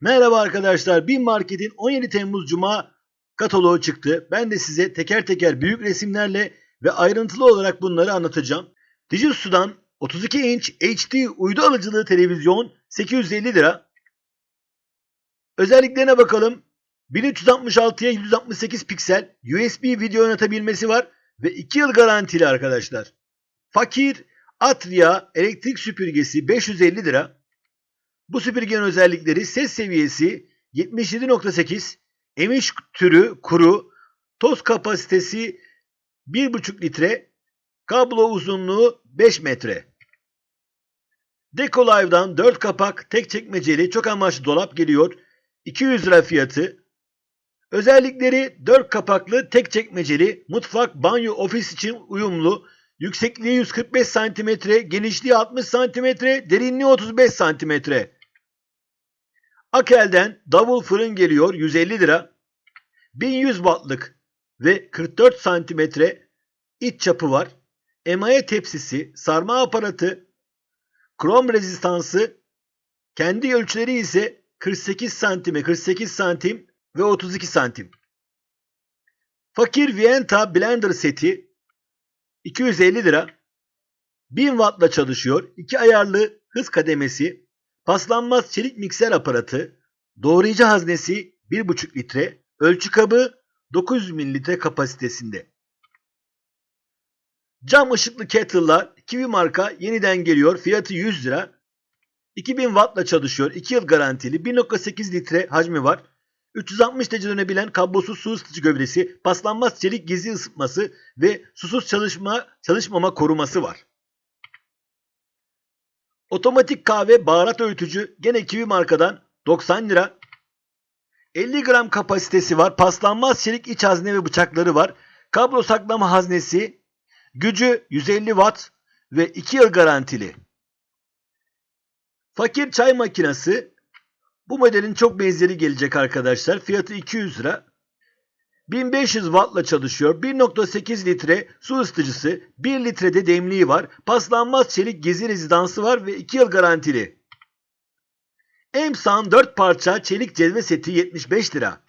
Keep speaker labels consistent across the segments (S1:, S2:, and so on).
S1: Merhaba arkadaşlar. Bin Market'in 17 Temmuz Cuma kataloğu çıktı. Ben de size teker teker büyük resimlerle ve ayrıntılı olarak bunları anlatacağım. Dijitsu'dan 32 inç HD uydu alıcılı televizyon 850 lira. Özelliklerine bakalım. 1366'ya 168 piksel USB video oynatabilmesi var ve 2 yıl garantili arkadaşlar. Fakir Atria elektrik süpürgesi 550 lira. Bu süpürgenin özellikleri ses seviyesi 77.8, emiş türü kuru, toz kapasitesi 1,5 litre, kablo uzunluğu 5 metre. Deco Live'dan 4 kapak tek çekmeceli çok amaçlı dolap geliyor. 200 lira fiyatı. Özellikleri 4 kapaklı tek çekmeceli mutfak, banyo, ofis için uyumlu. Yüksekliği 145 cm, genişliği 60 cm, derinliği 35 cm. Akel'den davul fırın geliyor 150 lira. 1100 wattlık ve 44 santimetre iç çapı var. Emaye tepsisi, sarma aparatı, krom rezistansı, kendi ölçüleri ise 48 santime 48 santim ve 32 santim. Fakir Vienta blender seti 250 lira. 1000 wattla çalışıyor. 2 ayarlı hız kademesi, paslanmaz çelik mikser aparatı, doğrayıcı haznesi 1,5 litre, ölçü kabı 900 mililitre kapasitesinde. Cam ışıklı kettle'lar Kiwi marka yeniden geliyor. Fiyatı 100 lira. 2000 wattla çalışıyor. 2 yıl garantili. 1.8 litre hacmi var. 360 derece dönebilen kablosuz su ısıtıcı gövdesi, paslanmaz çelik gizli ısıtması ve susuz çalışma çalışmama koruması var. Otomatik kahve baharat öğütücü gene Kiwi markadan 90 lira. 50 gram kapasitesi var. Paslanmaz çelik iç hazne ve bıçakları var. Kablo saklama haznesi. Gücü 150 watt ve 2 yıl garantili. Fakir çay makinesi. Bu modelin çok benzeri gelecek arkadaşlar. Fiyatı 200 lira. 1500 wattla çalışıyor. 1.8 litre su ısıtıcısı, 1 litrede demliği var. Paslanmaz çelik gezi rezidansı var ve 2 yıl garantili. Emsan 4 parça çelik cezve seti 75 lira.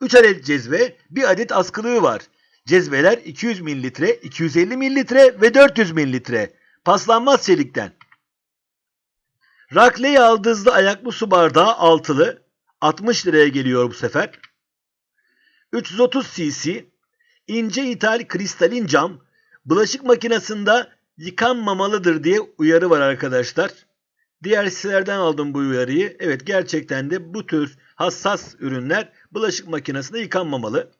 S1: 3 adet cezve, 1 adet askılığı var. Cezveler 200 mililitre, 250 mililitre ve 400 mililitre. Paslanmaz çelikten. Rakle yaldızlı ayaklı su bardağı altılı 60 liraya geliyor bu sefer. 330 cc ince ithal kristalin cam bulaşık makinesinde yıkanmamalıdır diye uyarı var arkadaşlar. Diğer sitelerden aldım bu uyarıyı. Evet gerçekten de bu tür hassas ürünler bulaşık makinesinde yıkanmamalı.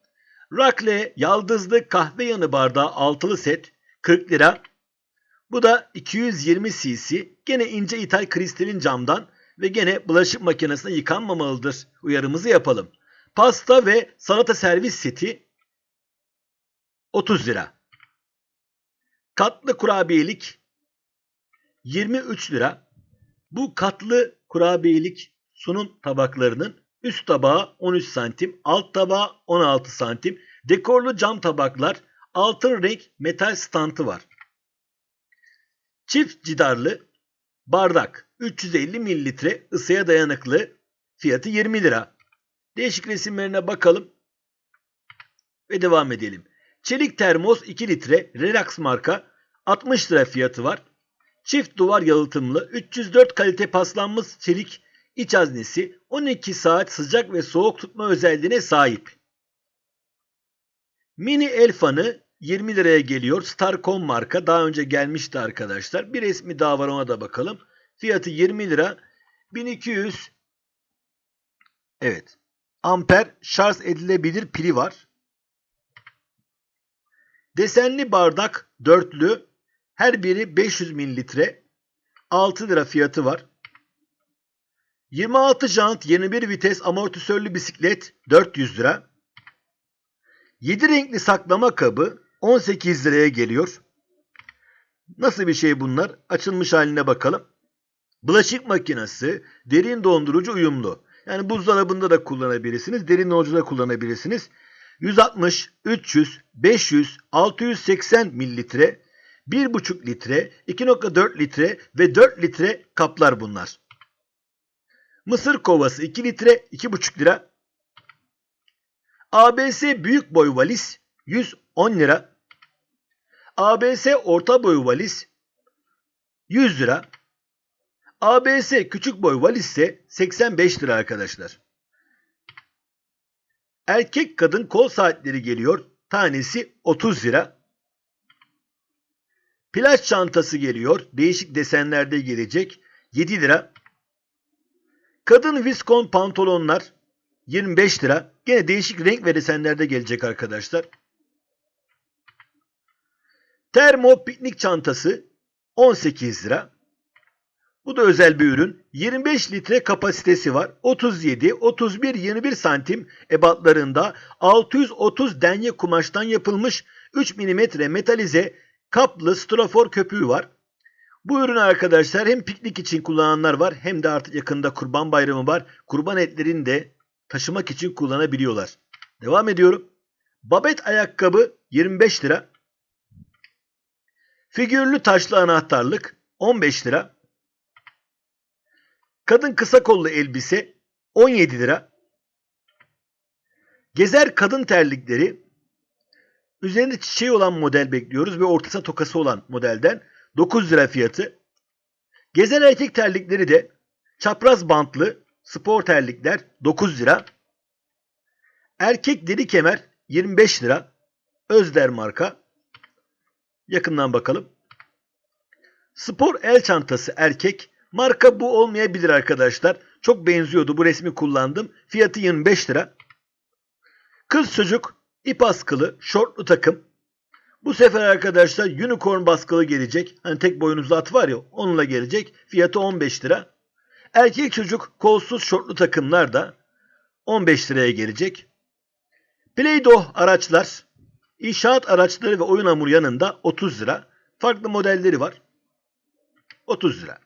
S1: Rakle yaldızlı kahve yanı bardağı altılı set 40 lira. Bu da 220 cc. Gene ince ithal kristalin camdan ve gene bulaşık makinesinde yıkanmamalıdır uyarımızı yapalım. Pasta ve salata servis seti 30 lira. Katlı kurabiyelik 23 lira. Bu katlı kurabiyelik sunum tabaklarının üst tabağı 13 santim, alt tabağı 16 santim. Dekorlu cam tabaklar, altın renk metal stantı var. Çift cidarlı bardak 350 mililitre ısıya dayanıklı fiyatı 20 lira. Değişik resimlerine bakalım ve devam edelim. Çelik termos 2 litre Relax marka 60 lira fiyatı var. Çift duvar yalıtımlı 304 kalite paslanmış çelik iç haznesi 12 saat sıcak ve soğuk tutma özelliğine sahip. Mini el fanı 20 liraya geliyor. Starcom marka daha önce gelmişti arkadaşlar. Bir resmi daha var ona da bakalım. Fiyatı 20 lira. 1200 Evet. Amper şarj edilebilir pili var. Desenli bardak dörtlü. Her biri 500 mililitre. 6 lira fiyatı var. 26 jant 21 vites amortisörlü bisiklet 400 lira. 7 renkli saklama kabı 18 liraya geliyor. Nasıl bir şey bunlar? Açılmış haline bakalım. Bulaşık makinesi, derin dondurucu uyumlu. Yani buzdolabında da kullanabilirsiniz, derin dondurucuda kullanabilirsiniz. 160, 300, 500, 680 mililitre, 1,5 litre, 2,4 litre ve 4 litre kaplar bunlar. Mısır kovası 2 litre 2,5 lira. ABS büyük boy valiz 110 lira. ABS orta boy valiz 100 lira. ABS küçük boy valiz ise 85 lira arkadaşlar. Erkek kadın kol saatleri geliyor. Tanesi 30 lira. Plaj çantası geliyor. Değişik desenlerde gelecek. 7 lira. Kadın viskon pantolonlar 25 lira. Gene değişik renk ve desenlerde gelecek arkadaşlar. Termo piknik çantası 18 lira. Bu da özel bir ürün. 25 litre kapasitesi var. 37, 31, 21 santim ebatlarında 630 denye kumaştan yapılmış 3 mm metalize kaplı strafor köpüğü var. Bu ürün arkadaşlar hem piknik için kullananlar var hem de artık yakında kurban bayramı var. Kurban etlerini de taşımak için kullanabiliyorlar. Devam ediyorum. Babet ayakkabı 25 lira. Figürlü taşlı anahtarlık 15 lira. Kadın kısa kollu elbise 17 lira. Gezer kadın terlikleri üzerinde çiçeği olan model bekliyoruz ve ortasına tokası olan modelden 9 lira fiyatı. Gezer erkek terlikleri de çapraz bantlı spor terlikler 9 lira. Erkek deri kemer 25 lira. Özder marka. Yakından bakalım. Spor el çantası erkek. Marka bu olmayabilir arkadaşlar. Çok benziyordu. Bu resmi kullandım. Fiyatı 25 lira. Kız çocuk ip askılı şortlu takım. Bu sefer arkadaşlar unicorn baskılı gelecek. Hani tek boynuzlu at var ya onunla gelecek. Fiyatı 15 lira. Erkek çocuk kolsuz şortlu takımlar da 15 liraya gelecek. Play-Doh araçlar, inşaat araçları ve oyun hamuru yanında 30 lira. Farklı modelleri var. 30 lira.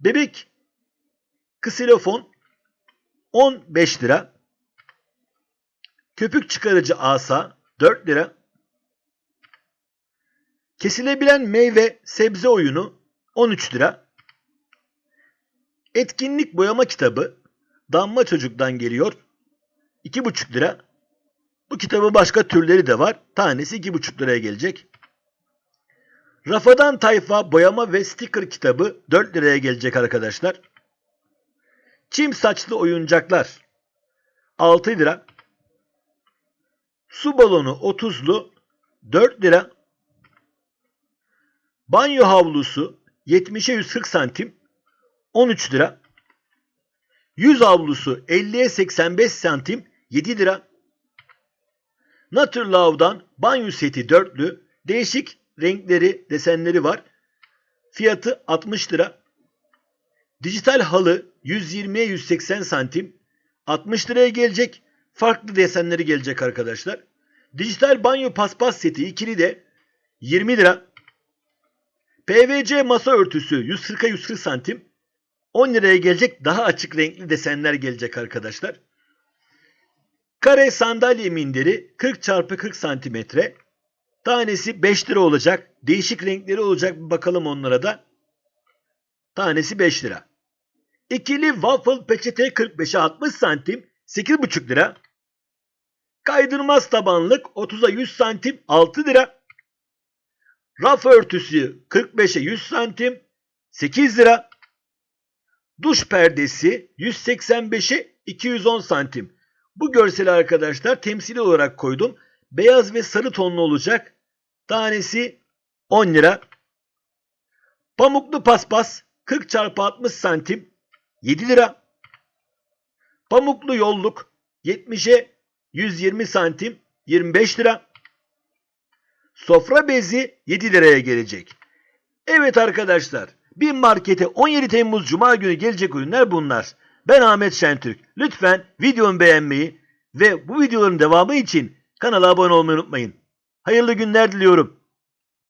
S1: Bebek ksilofon 15 lira. Köpük çıkarıcı asa 4 lira. Kesilebilen meyve sebze oyunu 13 lira. Etkinlik boyama kitabı Damma Çocuk'tan geliyor. 2,5 lira. Bu kitabın başka türleri de var. Tanesi 2,5 liraya gelecek. Rafadan Tayfa boyama ve sticker kitabı 4 liraya gelecek arkadaşlar. Çim saçlı oyuncaklar 6 lira. Su balonu 30'lu 4 lira. Banyo havlusu 70'e 140 santim 13 lira. Yüz havlusu 50'ye 85 santim 7 lira. Naturlov'dan banyo seti dörtlü değişik renkleri desenleri var. Fiyatı 60 lira. Dijital halı 120'ye 180 santim 60 liraya gelecek. Farklı desenleri gelecek arkadaşlar. Dijital banyo paspas seti ikili de 20 lira. PVC masa örtüsü 140'a 140 santim 10 liraya gelecek daha açık renkli desenler gelecek arkadaşlar. Kare sandalye minderi 40 çarpı 40 santimetre. Tanesi 5 lira olacak. Değişik renkleri olacak. Bir bakalım onlara da. Tanesi 5 lira. İkili waffle peçete 45'e 60 santim 8,5 lira. Kaydırmaz tabanlık 30'a 100 santim 6 lira. Raf örtüsü 45'e 100 santim 8 lira. Duş perdesi 185'e 210 santim. Bu görseli arkadaşlar temsili olarak koydum. Beyaz ve sarı tonlu olacak. Tanesi 10 lira. Pamuklu paspas 40 çarpı 60 santim 7 lira. Pamuklu yolluk 70'e 120 santim 25 lira. Sofra bezi 7 liraya gelecek. Evet arkadaşlar bir markete 17 Temmuz Cuma günü gelecek ürünler bunlar. Ben Ahmet Şentürk. Lütfen videomu beğenmeyi ve bu videoların devamı için kanala abone olmayı unutmayın. Hayırlı günler diliyorum.